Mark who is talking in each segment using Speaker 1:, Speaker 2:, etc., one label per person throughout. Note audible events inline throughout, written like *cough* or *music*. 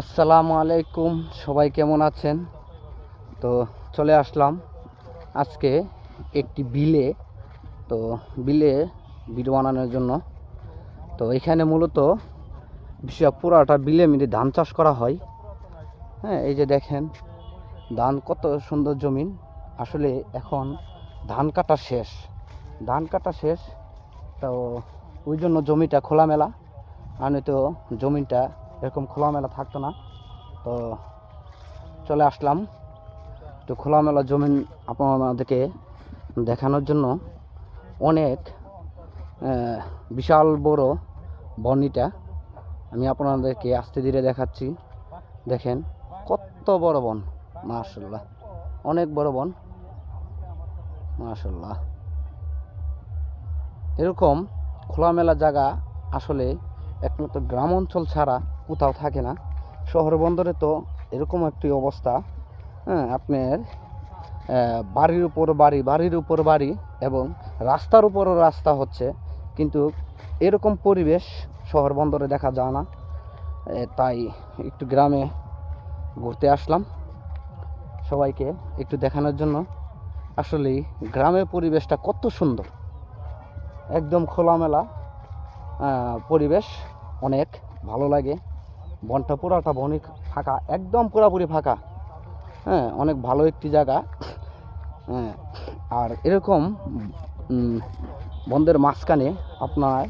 Speaker 1: আসসালামু আলাইকুম, সবাই কেমন আছেন? তো চলে আসলাম আজকে একটি বিলে। তো বিলে ভিডিও বানানোর জন্য। তো এখানে মূলত বিষয় পুরাটা বিলে মিলে ধান চাষ করা হয়। হ্যাঁ এই যে দেখেন, ধান কত সুন্দর জমিন। আসলে এখন ধান কাটা শেষ। ধান কাটা শেষ, তো ওই জন্য জমিটা খোলামেলা। আর নয়তো জমিটা এরকম খোলামেলা থাকতো না। তো চলে আসলাম তো খোলামেলা জমিন আপনাদেরকে দেখানোর জন্য। অনেক বিশাল বড় বনিটা আমি আপনাদেরকে আস্তে ধীরে দেখাচ্ছি। দেখেন, কত বড় বন মাশাল্লাহ অনেক বড় বন মাশাল্লাহ এরকম খোলামেলা জায়গা আসলে একমাত্র গ্রাম অঞ্চল ছাড়া কোথাও থাকে না। শহর বন্দরে তো এরকম একটি অবস্থা। হ্যাঁ আপনার বাড়ির উপর বাড়ি, বাড়ির উপর বাড়ি এবং রাস্তার উপরও রাস্তা হচ্ছে। কিন্তু এরকম পরিবেশ শহর বন্দরে দেখা যায় না। তাই একটু গ্রামে ঘুরতে আসলাম। সবাইকে একটু দেখানোর জন্য। আসলেই গ্রামের পরিবেশটা কত সুন্দর। একদম খোলামেলা পরিবেশ, অনেক ভালো লাগে। বনটা পুরাটা বনই ফাঁকা একদম পুরাপুরি ফাঁকা। হ্যাঁ অনেক ভালো একটি জায়গা। হ্যাঁ আর এরকম উম, বনদের মাঝখানে আপনার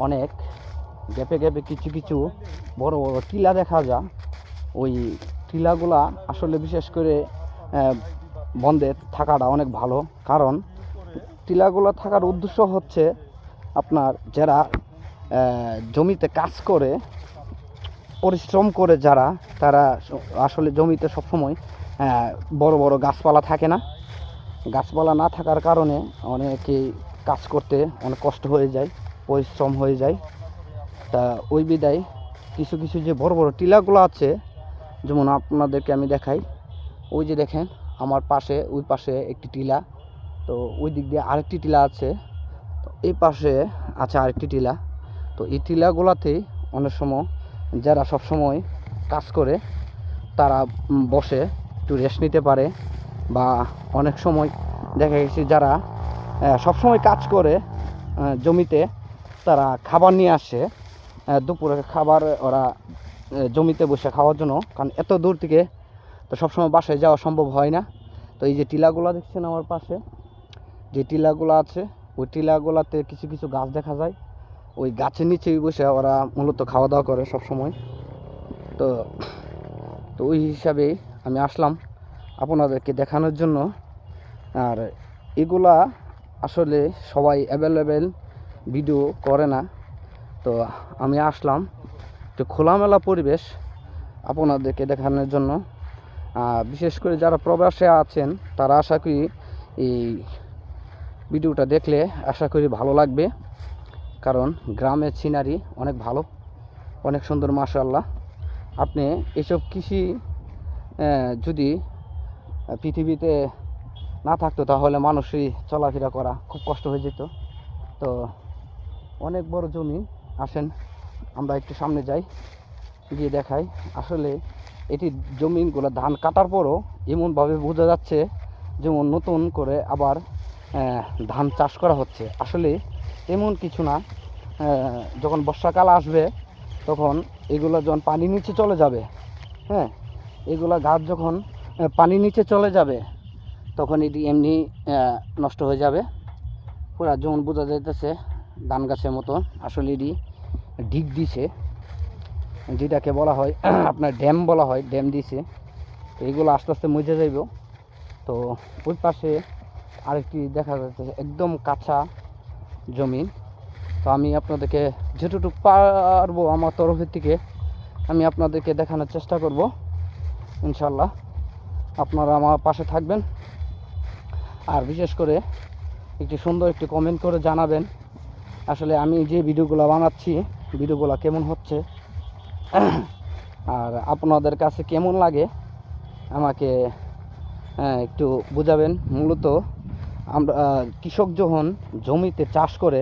Speaker 1: অনেক গ্যাপে গ্যাপে কিছু কিছু বড় বড় টিলা দেখা যায়। ওই টিলাগুলা আসলে বিশেষ করে আহ, বন্ধের থাকাটা অনেক ভালো। কারণ টিলাগুলো থাকার উদ্দেশ্য হচ্ছে আপনার যারা জমিতে কাজ করে পরিশ্রম করে যারা, তারা আসলে জমিতে সবসময় বড় বড় গাছপালা থাকে না। গাছপালা না থাকার কারণে অনেকেই কাজ করতে অনেক কষ্ট হয়ে যায়, পরিশ্রম হয়ে যায়। তা ওই বিদায় কিছু কিছু যে বড় বড় টিলাগুলো আছে, যেমন আপনাদেরকে আমি দেখাই। ওই যে দেখেন, আমার পাশে, ওই পাশে একটি টিলা। তো ওই দিক দিয়ে আরেকটি টিলা আছে। এই পাশে আছে আরেকটি টিলা। তো এই টিলাগুলাতেই অনেক সময় যারা সব সময় কাজ করে তারা বসে একটু রেস্ট নিতে পারে বা অনেক সময় দেখা গেছে যারা আহ, সবসময় কাজ করে জমিতে তারা খাবার নিয়ে আসে। দুপুরে খাবার ওরা জমিতে বসে খাওয়ার জন্য। কারণ এত দূর থেকে তো সবসময় বাসায় যাওয়া সম্ভব হয় না। তো এই যে টিলাগুলো দেখছেন আমার পাশে? যে টিলাগুলো আছে ওই টিলাগুলাতে কিছু কিছু গাছ দেখা যায়। ওই গাছের নিচেই বসে ওরা মূলত খাওয়া দাওয়া করে সব সময় তো তো ওই হিসাবেই আমি আসলাম আপনাদেরকে দেখানোর জন্য। আর এগুলা আসলে সবাই অ্যাভেলেবেল ভিডিও করে না। তো আমি আসলাম। একটু খোলামেলা পরিবেশ আপনাদেরকে দেখানোর জন্য। বিশেষ করে যারা প্রবাসে আছেন, তারা আশা করি এই ভিডিওটা দেখলে আশা করি ভালো লাগবে। কারণ গ্রামের সিনারি অনেক ভালো, অনেক সুন্দর মাশাল্লাহ আপনি এসব কৃষি যদি পৃথিবীতে না থাকতো তাহলে মানুষই চলাফেরা করা খুব কষ্ট হয়ে যেত। তো অনেক বড় জমি, আসেন, আমরা একটু সামনে যাই, গিয়ে দেখাই। আসলে এটি জমিনগুলো ধান কাটার পরও এমনভাবে বোঝা যাচ্ছে যেমন নতুন করে আবার ধান চাষ করা হচ্ছে। আসলে এমন কিছু না। যখন বর্ষাকাল আসবে, তখন এগুলো যখন পানি নিচে চলে যাবে হ্যাঁ এগুলো গাছ যখন পানি নিচে চলে যাবে, তখন এটি এমনি নষ্ট হয়ে যাবে। পুরা যেমন বোঝা যাইতেছে, ধান গাছের মতো। আসলে এটি ডিগ দিছে, যেটাকে বলা হয়, *clears throat* আপনার ড্যাম বলা হয়, ড্যাম দিছে। তো এগুলো আস্তে আস্তে মজে যাইব। তো ওই পাশে আরেকটি দেখা যাচ্ছে, একদম কাঁচা জমি। তো আমি আপনাদেরকে যেটুকু পারব আমার তরফের থেকে, আমি আপনাদেরকে দেখানোর চেষ্টা করব ইনশাল্লাহ আপনারা আমার পাশে থাকবেন। আর বিশেষ করে একটি সুন্দর একটি কমেন্ট করে জানাবেন, আসলে আমি যে ভিডিওগুলো বানাচ্ছি, ভিডিওগুলো কেমন হচ্ছে, আর আপনাদের কাছে কেমন লাগে, আমাকে একটু বোঝাবেন মূলত। আমরা কৃষক যখন জমিতে চাষ করে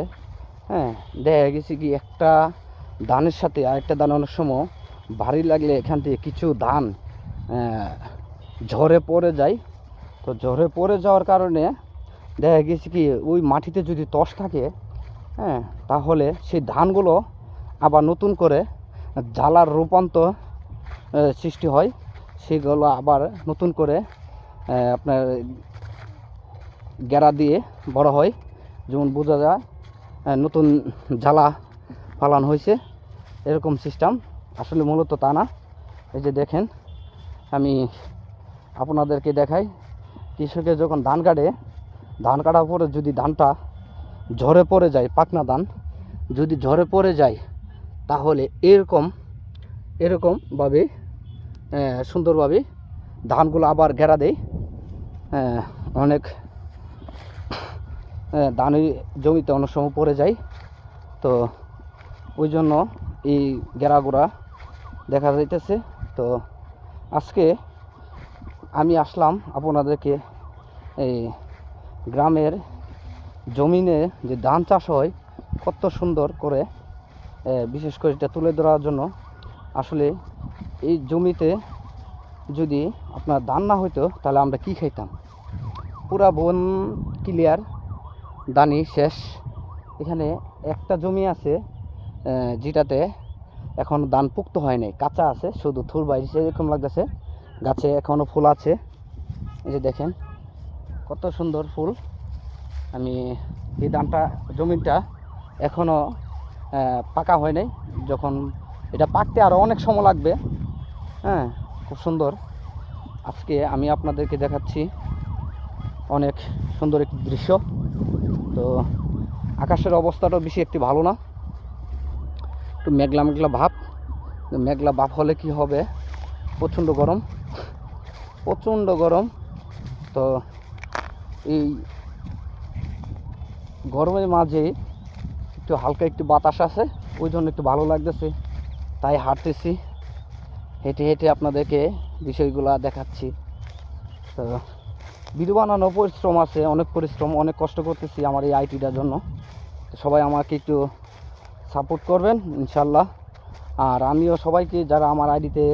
Speaker 1: হ্যাঁ দেখা গেছে কি একটা ধানের সাথে আরেকটা ধান অনেক সময় ভারী লাগলে এখান থেকে কিছু ধান ঝরে পড়ে যায়। তো ঝরে পড়ে যাওয়ার কারণে দেখা গেছে কি ওই মাটিতে যদি তস থাকে হ্যাঁ তাহলে সেই ধানগুলো আবার নতুন করে জ্বালার রূপান্তর সৃষ্টি হয়। সেগুলো আবার নতুন করে আপনার গেরা দিয়ে বড় হয়। যেমন বোঝা যায় নতুন জ্বালা ফালান হয়েছে। এরকম সিস্টেম আসলে মূলত তা না। এই যে দেখেন, আমি আপনাদেরকে দেখাই। কৃষকে যখন ধান কাটে, ধান কাটার পরে যদি ধানটা ঝরে পড়ে যায়, পাকনা ধান, যদি ঝরে পড়ে যায়, তাহলে এরকম এরকমভাবে সুন্দরভাবে ধানগুলো আবার ঘেরা দেয়। অনেক আহ, ধান ওই জমিতে অনেক সময় পড়ে যায়। তো ওই জন্য এই গেরাগুড়া দেখা যাইতেছে। তো আজকে আমি আসলাম আপনাদেরকে এই গ্রামের জমিনে যে ধান চাষ হয় কত সুন্দর করে বিশেষ করে এটা তুলে ধরার জন্য। আসলে এই জমিতে যদি আপনার ধান না হইতো তাহলে আমরা কি খাইতাম? পুরা বন ক্লিয়ার দানি শেষ। এখানে একটা জমি আছে যেটাতে এখন ধান পুক্ত হয় নাই। কাঁচা আছে, শুধু থুর বাইরে এরকম লাগতেছে। গাছে এখনও ফুল আছে। এই যে দেখেন, কত সুন্দর ফুল। আমি এই ধানটা, জমিটা এখনও পাকা হয় নাই। যখন এটা পাকতে আরও অনেক সময় লাগবে। হ্যাঁ খুব সুন্দর। আজকে আমি আপনাদেরকে দেখাচ্ছি অনেক সুন্দর একটি দৃশ্য। তো আকাশের অবস্থাটাও বেশি একটি ভালো না। একটু মেঘলা মেঘলা ভাব। মেঘলা ভাব হলে কি হবে? প্রচণ্ড গরম। প্রচণ্ড গরম। তো এই গরমের মাঝে একটু হালকা একটু বাতাস আছে, ওই জন্য একটু ভালো লাগতেছে। তাই হাঁটতেছি। হেঁটে হেঁটে আপনাদেরকে বিষয়গুলো দেখাচ্ছি। তো ভিডিও বানানো পরিশ্রম আছে, অনেক পরিশ্রম, অনেক কষ্ট করতেছি আমার এই আইটিটার জন্য। সবাই আমাকে একটু সাপোর্ট করবেন, ইনশাল্লাহ। আর আমিও সবাইকে যারা আমার আইডিতে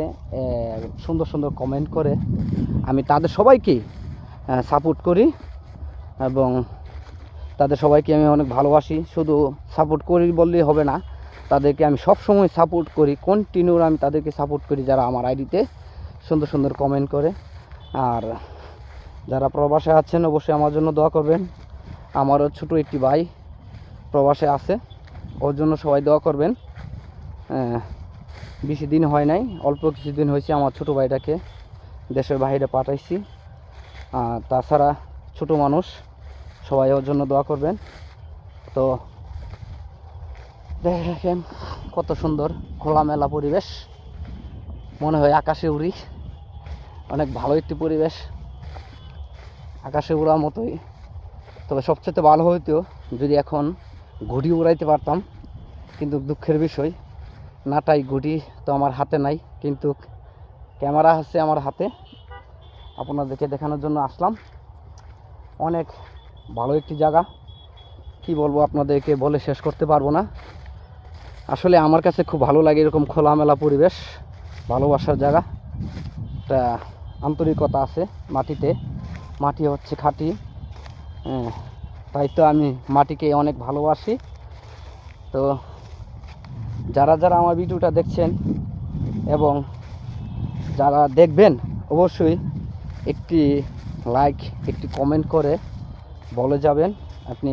Speaker 1: সুন্দর সুন্দর কমেন্ট করে, আমি তাদের সবাইকে সাপোর্ট করি। এবং তাদের সবাইকে আমি অনেক ভালোবাসি। শুধু সাপোর্ট করি বললেই হবে না, তাদেরকে আমি সব সময় সাপোর্ট করি। কন্টিনিউ আমি তাদেরকে সাপোর্ট করি যারা আমার আইডিতে সুন্দর সুন্দর কমেন্ট করে। আর যারা প্রবাসে আছেন অবশ্যই আমার জন্য দোয়া করবেন। আমারও ছোট একটি ভাই প্রবাসে আছে, ওর জন্য সবাই দোয়া করবেন। বেশি দিন হয় নাই, অল্প কিছুদিন হয়েছে আমার ছোট ভাইটাকে দেশের বাইরে পাঠাইছি। আর তাছাড়া ছোট মানুষ, সবাই ওর জন্য দোয়া করবেন। তো দেখেন কত সুন্দর খোলামেলা পরিবেশ। মনে হয় আকাশে উড়ি। অনেক ভালো একটি পরিবেশ। আকাশে উড়ার মতোই। তবে সবচেয়ে ভালো হইতো যদি এখন ঘুড়ি উড়াইতে পারতাম, কিন্তু দুঃখের বিষয় নাটাই ঘুড়ি তো আমার হাতে নাই, কিন্তু ক্যামেরা আছে আমার হাতে। আপনাদেরকে দেখানোর জন্য আসলাম। অনেক ভালো একটি জায়গা। কি বলব আপনাদেরকে, বলে শেষ করতে পারব না। আসলে আমার কাছে খুব ভালো লাগে এরকম খোলামেলা পরিবেশ, ভালোবাসার জায়গা। একটা আন্তরিকতা আছে মাটিতে। মাটি হচ্ছে খাঁটি। হ্যাঁ, তাই তো আমি মাটিকে অনেক ভালোবাসি। তো যারা যারা আমার ভিডিওটা দেখছেন এবং যারা দেখবেন অবশ্যই একটি লাইক একটি কমেন্ট করে বলে যাবেন আপনি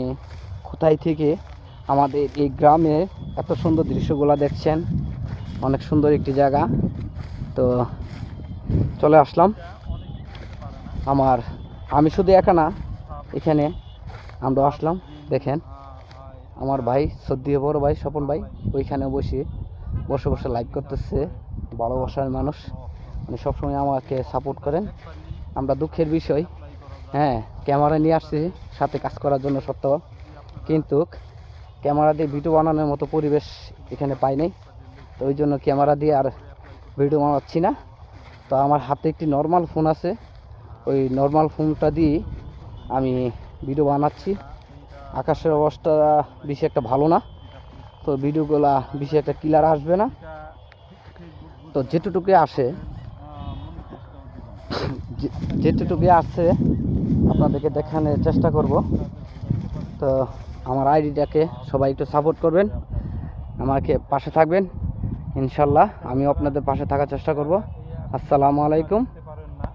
Speaker 1: কোথায় থেকে আমাদের এই গ্রামে এত সুন্দর দৃশ্যগুলো দেখছেন? অনেক সুন্দর একটি জায়গা। তো চলে আসলাম আমার আমি শুধু একা না, এখানে আমরা আসলাম, দেখেন। আমার ভাই সদ্যীয় বড় ভাই, স্বপন ভাই, ওইখানে বসে বসে বসে লাইভ করতেছে। ভালোবাসার মানুষ। উনি সবসময় আমাকে সাপোর্ট করেন। আমরা দুঃখের বিষয়। হ্যাঁ ক্যামেরা নিয়ে আসছি, সাথে কাজ করার জন্য সত্ত্বেও কিন্তু ক্যামেরা দিয়ে ভিডিও বানানোর মতো পরিবেশ এখানে পাই নাই। তো ওই জন্য ক্যামেরা দিয়ে আর ভিডিও বানাচ্ছি না। তো আমার হাতে একটি নর্মাল ফোন আছে। ওই নর্মাল ফোনটা দিয়ে আমি ভিডিও বানাচ্ছি। আকাশের অবস্থা বেশি একটা ভালো না, তো ভিডিওগুলা বেশি একটা ক্লিয়ার আসবে না। তো যেটুকুই আসে যে- যেটুকুই আসছে আপনাদেরকে দেখানোর চেষ্টা করব। তো আমার আইডিটাকে সবাই একটু সাপোর্ট করবেন, আমাকে পাশে থাকবেন। ইনশাল্লাহ আমিও আপনাদের পাশে থাকার চেষ্টা করব। আসসালামু আলাইকুম।